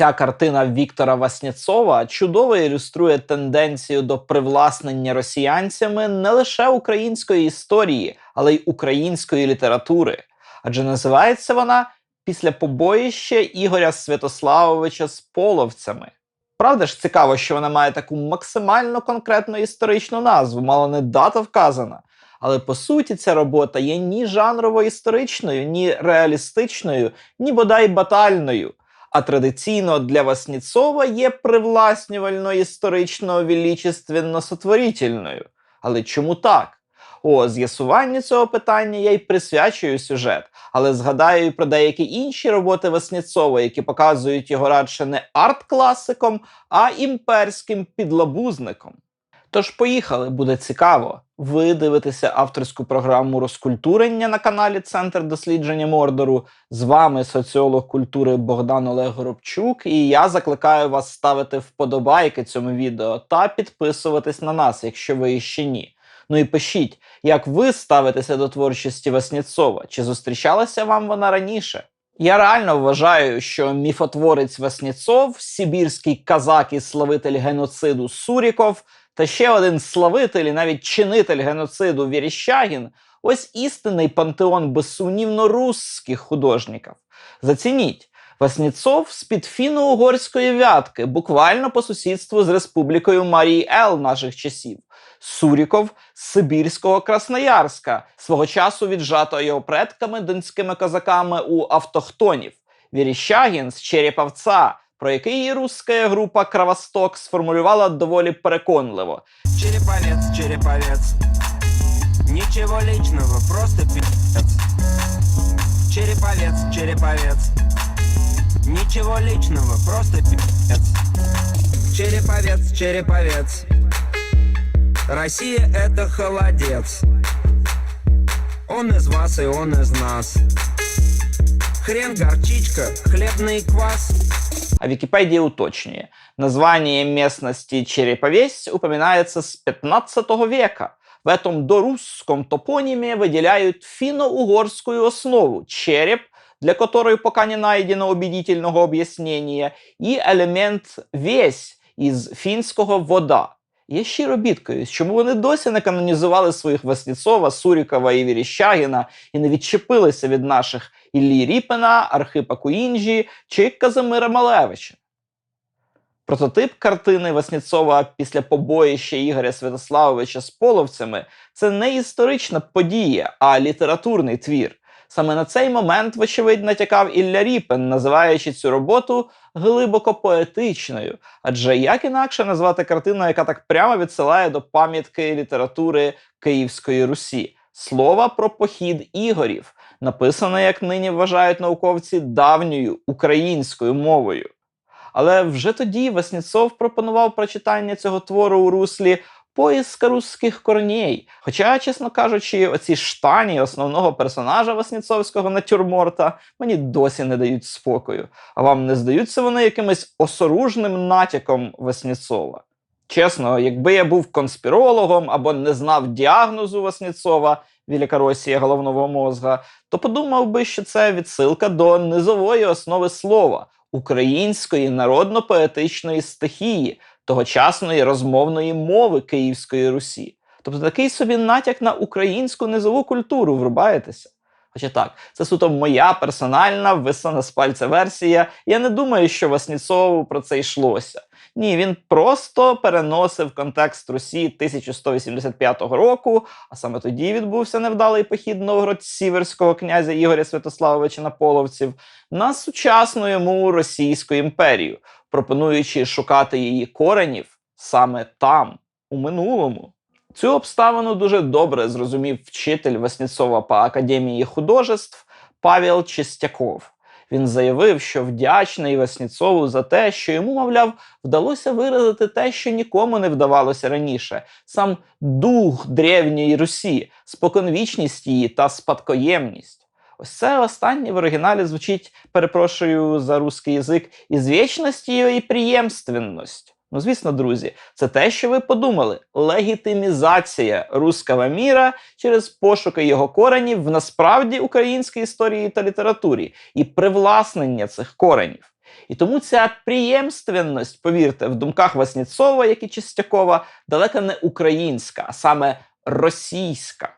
Ця картина Віктора Васнєцова чудово ілюструє тенденцію до привласнення росіянцями не лише української історії, але й української літератури. Адже називається вона після побоїща Ігоря Святославовича з половцями. Правда ж цікаво, що вона має таку максимально конкретну історичну назву, мало не дата вказана. Але по суті ця робота є ні жанрово-історичною, ні реалістичною, ні бодай батальною. А традиційно для Васніцова є привласнювально історично величественно сотворительною. Але чому так? О з'ясуванню цього питання я й присвячую сюжет, але згадаю і про деякі інші роботи Васніцова, які показують його радше не арт-класиком, а імперським підлабузником. Тож поїхали, буде цікаво. Ви дивитеся авторську програму розкультурення на каналі Центр дослідження Мордору. З вами соціолог культури Богдан Олег Горобчук, і я закликаю вас ставити вподобайки цьому відео та підписуватись на нас, якщо ви ще ні. Ну і пишіть, як ви ставитеся до творчості Васніцова, чи зустрічалася вам вона раніше? Я реально вважаю, що міфотворець Васніцов, сибірський казак і славитель геноциду Суріков та ще один славитель і навіть чинитель геноциду Віріщагін ось істинний пантеон безсумнівно русських художників. Зацініть. Васніцов з-під фіно-угорської вятки, буквально по сусідству з республікою Марії Ел наших часів. Суріков з Сибірського Красноярська, свого часу віджато його предками донськими козаками у автохтонів. Віріщагін з Черепавця, про який руська група Кравосток сформулювала доволі переконливо. Череповец, череповец. Ничего личного, просто пи***ц. Череповец, череповец. Ничего личного, просто пи***ц. Череповец, череповец. Россия это холодец. Он из вас и он из нас. Хрен, горчичка, хлебный квас. А Википедия уточнее. Название местности Череповесь упоминается с 15 века. В этом дорусском топониме выделяют финно-угорскую основу – череп, для которой пока не найдено убедительного об'яснення, і елемент весь із фінського вода. Я щиро бідкаюсь, чому вони досі не канонізували своїх Васніцова, Сурікова і Віріщагіна і не відчепилися від наших Іллі Ріпина, Архипа Куінджі чи Казимира Малевича. Прототип картини Васніцова після побоїща Ігоря Святославовича з половцями це не історична подія, а літературний твір. Саме на цей момент, вочевидь, натякав Ілля Ріпен, називаючи цю роботу глибоко поетичною. Адже як інакше назвати картину, яка так прямо відсилає до пам'ятки літератури Київської Русі, слова про похід ігорів, написане, як нині вважають науковці, давньою українською мовою. Але вже тоді Васніцов пропонував прочитання цього твору у руслі поиска русських корней. Хоча, чесно кажучи, оці штані основного персонажа Васніцовського натюрморта мені досі не дають спокою. А вам не здаються вони якимось осоружним натяком Васніцова? Чесно, якби я був конспірологом або не знав діагнозу Васніцова, Великоросія головного мозга, то подумав би, що це відсилка до низової основи слова української народно-поетичної стихії, тогочасної розмовної мови Київської Русі. Тобто такий собі натяк на українську низову культуру врубаєтеся. Хоча так, це суто моя персональна висана з пальця версія. Я не думаю, що Васніцову про це йшлося. Ні, він просто переносив контекст Русі 1185 року, а саме тоді відбувся невдалий похід новгород сіверського князя Ігоря Святославовича на половців на сучасну йому Російську імперію, пропонуючи шукати її коренів саме там, у минулому. Цю обставину дуже добре зрозумів вчитель Васніцова по Академії художеств Павел Чистяков. Він заявив, що вдячний Васніцову за те, що йому, мовляв, вдалося виразити те, що нікому не вдавалося раніше, сам дух древньої Русі, споконвічність її та спадкоємність. Ось це останнє в оригіналі звучить, перепрошую за русський язик, ізвічності і приємственність. Ну, звісно, друзі, це те, що ви подумали: легітимізація руского міра через пошуки його коренів в насправді українській історії та літературі і привласнення цих коренів. І тому ця приємственність, повірте, в думках Васнєцова, як і Чистякова, далеко не українська, а саме російська.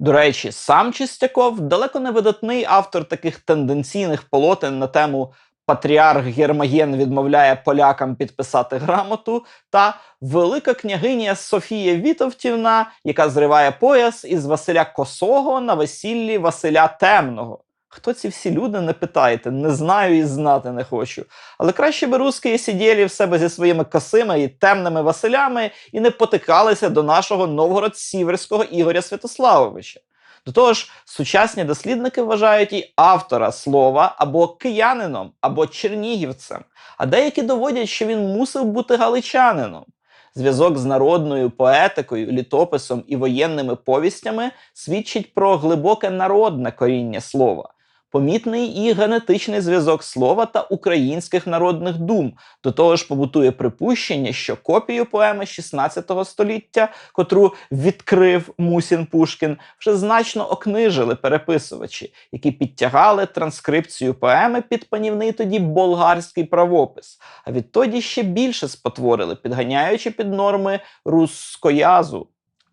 До речі, сам Чистяков далеко не видатний автор таких тенденційних полотен на тему Патріарх Гермоген відмовляє полякам підписати грамоту та велика княгиня Софія Вітовтівна, яка зриває пояс із Василя Косого на весіллі Василя Темного. Хто ці всі люди, не питайте, не знаю і знати не хочу. Але краще би русські сиділи в себе зі своїми косими і темними Василями і не потикалися до нашого Новгород-Сіверського Ігоря Святославовича. До того ж, сучасні дослідники вважають і автора слова або киянином, або чернігівцем, а деякі доводять, що він мусив бути галичанином. Зв'язок з народною поетикою, літописом і воєнними повістями свідчить про глибоке народне коріння слова. Помітний і генетичний зв'язок слова та українських народних дум. До того ж, побутує припущення, що копію поеми 16 століття, котру відкрив Мусін Пушкін, вже значно окнижили переписувачі, які підтягали транскрипцію поеми під панівний тоді болгарський правопис, а відтоді ще більше спотворили, підганяючи під норми рускоязу.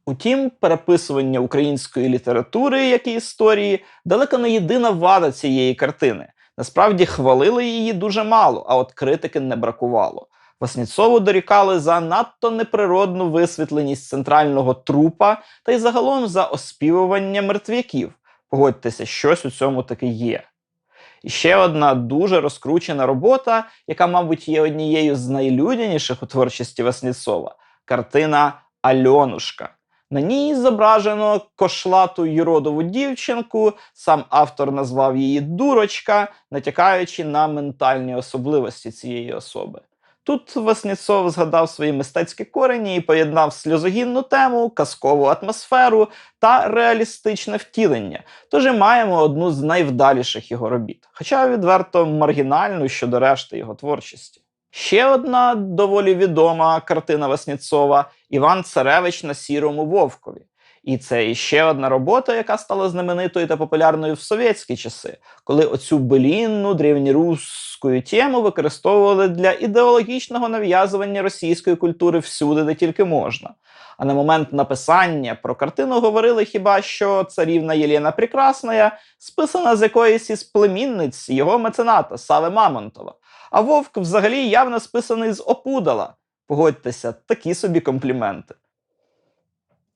Утім, переписування української літератури, як і історії, далеко не єдина вада цієї картини. Насправді хвалили її дуже мало, а от критики не бракувало. Васніцову дорікали за надто неприродну висвітленість центрального трупа та й загалом за оспівування мертвяків. Погодьтеся, щось у цьому таки є. І ще одна дуже розкручена робота, яка, мабуть, є однією з найлюдяніших у творчості Васніцова картина Альонушка. На ній зображено кошлату юродову дівчинку. Сам автор назвав її дурочка, натякаючи на ментальні особливості цієї особи. Тут Васніцов згадав свої мистецькі корені і поєднав сльозогінну тему, казкову атмосферу та реалістичне втілення. Тож і маємо одну з найвдаліших його робіт, хоча відверто маргінальну щодо решти його творчості. Ще одна доволі відома картина Васніцова Іван Царевич на сірому вовкові. І це іще одна робота, яка стала знаменитою та популярною в совєтські часи, коли оцю белінну древньоруську тему використовували для ідеологічного нав'язування російської культури всюди, де тільки можна. А на момент написання про картину говорили хіба що царівна Єлена Прекрасна, списана з якоїсь із племінниць його мецената Сави Мамонтова. А вовк взагалі явно списаний з опудала. Погодьтеся, такі собі компліменти.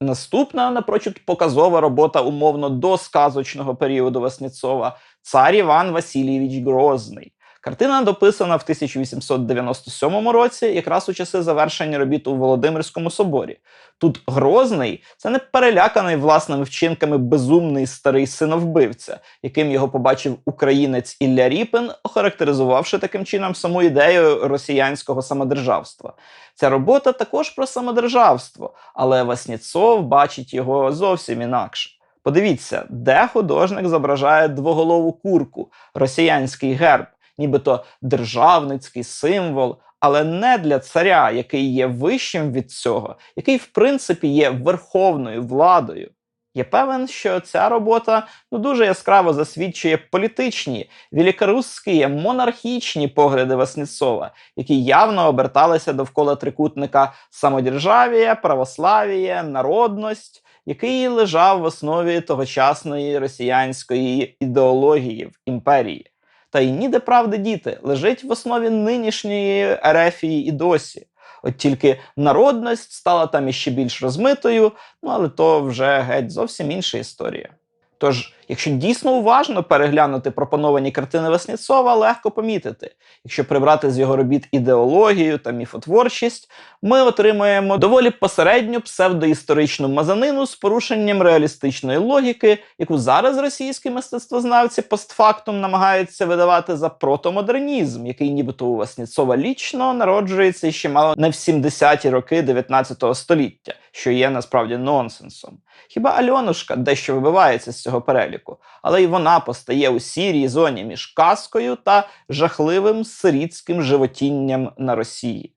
Наступна, напрочуд, показова робота умовно до сказочного періоду Васніцова цар Іван Васильєвич Грозний. Картина дописана в 1897 році, якраз у часи завершення робіт у Володимирському соборі. Тут Грозний це не переляканий власними вчинками безумний старий синовбивця, яким його побачив українець Ілля Ріпин, охарактеризувавши таким чином саму ідею росіянського самодержавства. Ця робота також про самодержавство, але Васніцов бачить його зовсім інакше. Подивіться, де художник зображає двоголову курку, росіянський герб, нібито державницький символ, але не для царя, який є вищим від цього, який, в принципі, є верховною владою. Я певен, що ця робота ну, дуже яскраво засвідчує політичні, великорусські, монархічні погляди Васніцова, які явно оберталися довкола трикутника самодержавія, православія, народність, який лежав в основі тогочасної росіянської ідеології в імперії. Та й ніде правди діти лежить в основі нинішньої Ерефії і досі. От тільки народність стала там іще більш розмитою, ну але то вже геть зовсім інша історія. Тож, якщо дійсно уважно переглянути пропоновані картини Васніцова, легко помітити, якщо прибрати з його робіт ідеологію та міфотворчість, ми отримуємо доволі посередню псевдоісторичну мазанину з порушенням реалістичної логіки, яку зараз російські мистецтвознавці постфактум намагаються видавати за протомодернізм, який нібито у Васніцова лічно народжується ще мало не в 70-ті роки 19 століття, що є насправді нонсенсом. Хіба Альонушка дещо вибивається з цього переліку, але й вона постає у сірій зоні між казкою та жахливим сирітським животінням на Росії.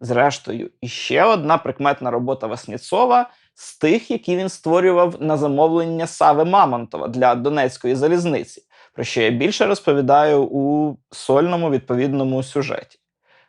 Зрештою, іще одна прикметна робота Васніцова з тих, які він створював на замовлення Сави Мамонтова для Донецької залізниці. про що я більше розповідаю у сольному відповідному сюжеті.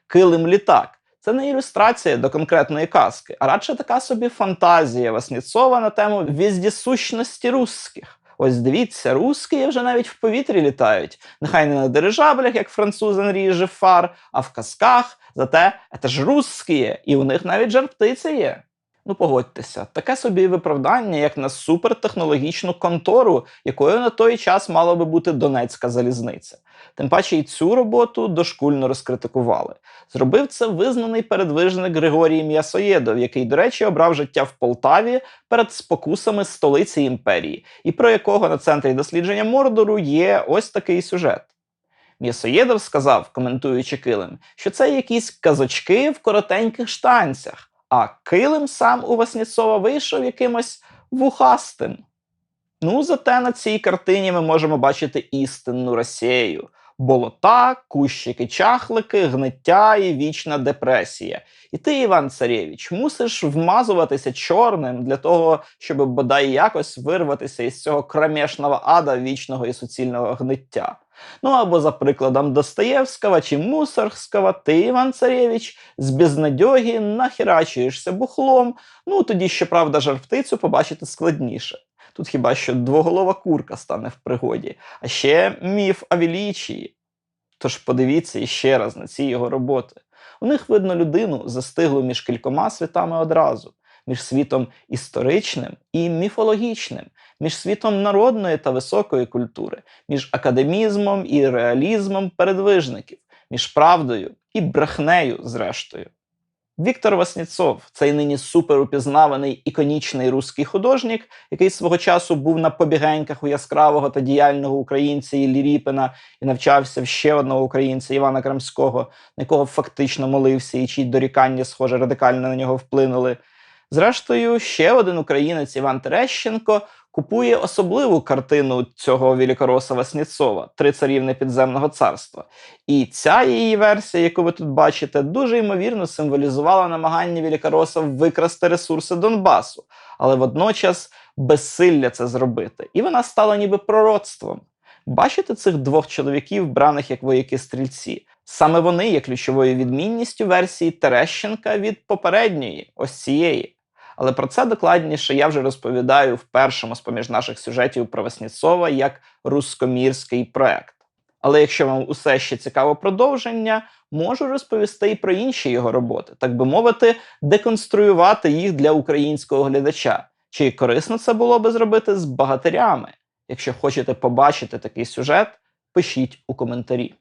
Килим літак це не ілюстрація до конкретної казки, а радше така собі фантазія Васнєцова на тему віздісущності русських. Ось дивіться, русські вже навіть в повітрі літають. Нехай не на дирижаблях, як француз Анрій Жефар, а в казках. Зате це ж русські, і у них навіть жар птиці є. Ну, погодьтеся, таке собі виправдання, як на супертехнологічну контору, якою на той час мала би бути Донецька залізниця. Тим паче і цю роботу дошкульно розкритикували. Зробив це визнаний передвижник Григорій М'ясоєдов, який, до речі, обрав життя в Полтаві перед спокусами столиці імперії, і про якого на центрі дослідження Мордору є ось такий сюжет. М'ясоєдов сказав, коментуючи килим, що це якісь казочки в коротеньких штанцях, а килим сам у Васнєцова вийшов якимось вухастим. Ну, зате на цій картині ми можемо бачити істинну Росію. Болота, кущики, чахлики, гниття і вічна депресія. І ти, Іван Царєвич, мусиш вмазуватися чорним для того, щоб бодай якось вирватися із цього кромешного ада вічного і суцільного гниття. Ну або за прикладом Достоєвського чи Мусоргського, ти, Іван Царєвич, з безнадьоги нахерачуєшся бухлом. Ну тоді, щоправда, жар-птицю побачити складніше. Тут хіба що двоголова курка стане в пригоді, а ще міф Авілічії. Тож подивіться іще раз на ці його роботи. У них видно людину, застиглу між кількома світами одразу, між світом історичним і міфологічним, між світом народної та високої культури, між академізмом і реалізмом передвижників, між правдою і брехнею, зрештою. Віктор Васнєцов, цей нині суперупізнаваний іконічний руський художник, який свого часу був на побігеньках у яскравого та діяльного українця Іллі Ріпина і навчався в ще одного українця Івана Крамського, на якого фактично молився і чиї дорікання, схоже, радикально на нього вплинули. Зрештою, ще один українець Іван Терещенко купує особливу картину цього Великороса Васнєцова Три царівни підземного царства. І ця її версія, яку ви тут бачите, дуже ймовірно символізувала намагання Великороса викрасти ресурси Донбасу, але водночас безсилля це зробити. І вона стала ніби пророцтвом. Бачите цих двох чоловіків, браних як вояки-стрільці? Саме вони є ключовою відмінністю версії Терещенка від попередньої, ось цієї. Але про це докладніше я вже розповідаю в першому з поміж наших сюжетів про Васнєцова як рускомірський проект. Але якщо вам усе ще цікаво продовження, можу розповісти і про інші його роботи, так би мовити, деконструювати їх для українського глядача. Чи корисно це було би зробити з багатирями? Якщо хочете побачити такий сюжет, пишіть у коментарі.